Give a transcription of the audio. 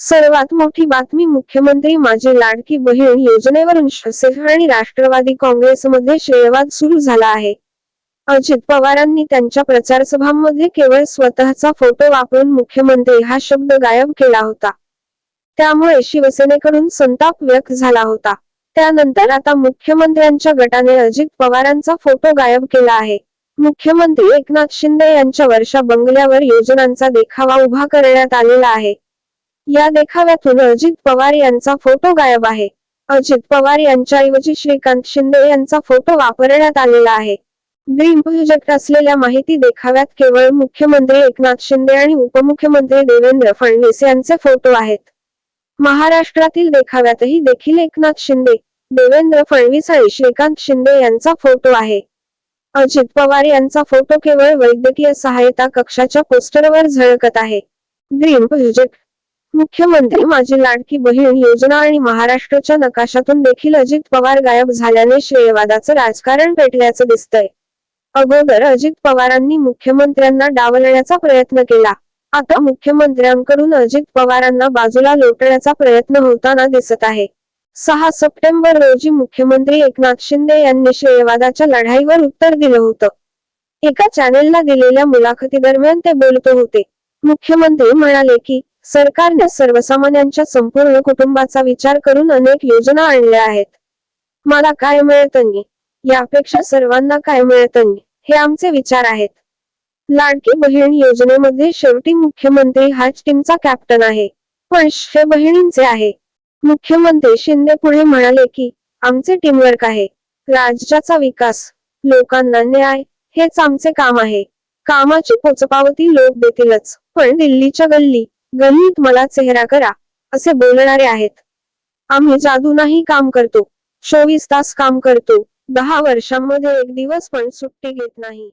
सर्वात मोठी बातमी मुख्यमंत्री माझी लाडकी बहीण योजनेवरून शिवसेना आणि राष्ट्रवादी काँग्रेसमध्ये श्रेयवाद सुरू झाला आहे. अजित पवारांनी त्यांच्या प्रचारसभांमध्ये केवळ स्वतःचा फोटो वापरून मुख्यमंत्री हा शब्द गायब केला होता. त्यामुळे शिवसेनेकडून संताप व्यक्त झाला होता. त्यानंतर आता मुख्यमंत्र्यांच्या गटाने अजित पवारांचा फोटो गायब केला आहे. मुख्यमंत्री एकनाथ शिंदे यांच्या वर्षा बंगल्यावर योजनांचा देखावा उभा करण्यात आलेला आहे. या देखाव्यातून अजित पवार यांचा फोटो गायब आहे. अजित पवार यांच्याऐवजी श्रीकांत शिंदे यांचा फोटो वापरण्यात आलेला आहे. ड्रीम प्रोजेक्ट असलेल्या माहिती देखाव्यात केवळ मुख्यमंत्री एकनाथ शिंदे आणि उपमुख्यमंत्री देवेंद्र फडणवीस यांचे फोटो आहेत. महाराष्ट्रातील देखाव्यातही देखील एकनाथ शिंदे देवेंद्र फडणवीस आणि श्रीकांत शिंदे यांचा फोटो आहे. अजित पवार यांचा फोटो केवळ वैद्यकीय सहायता कक्षाच्या पोस्टरवर झळकत आहे. ड्रीम प्रोजेक्ट मुख्यमंत्री माझी लाडकी बहीण योजना आणि महाराष्ट्राच्या नकाशातून देखील अजित पवार गायब झाल्याने श्रेयवादाचं राजकारण पेटल्याचं दिसतंय. अगोदर अजित पवारांनी मुख्यमंत्र्यांना डावलण्याचा प्रयत्न केला. आता मुख्यमंत्र्यांकडून अजित पवारांना बाजूला लोटण्याचा प्रयत्न होताना दिसत आहे. सहा सप्टेंबर रोजी मुख्यमंत्री एकनाथ शिंदे यांनी श्रेयवादाच्या लढाईवर उत्तर दिलं होतं. एका चॅनेलला दिलेल्या मुलाखतीदरम्यान ते बोलत होते. मुख्यमंत्री म्हणाले की सरकारने सर्वसामान्यांच्या संपूर्ण कुटुंबाचा विचार करून अनेक योजना आणल्या आहेत. मला काय मिळतं यापेक्षा सर्वांना काय मिळतं हे आमचे विचार आहेत. लाडकी बहीण योजनेमध्ये शेवटी मुख्यमंत्री हाच टीमचा कॅप्टन आहे. पण हे बहिणींचे आहे. मुख्यमंत्री शिंदे पुढे म्हणाले की आमचे टीमवर्क आहे. राज्याचा विकास लोकांना न्याय हेच आमचे काम आहे. कामाची पोचपावती लोक देतीलच. पण दिल्लीच्या गल्ली गणित मला चेहरा करा असे बोलणारे आहेत. आम्ही जादूनही काम करतो चोवीस तास काम करतो दहा वर्षांमध्ये एक दिवस पण सुट्टी घेत नाही.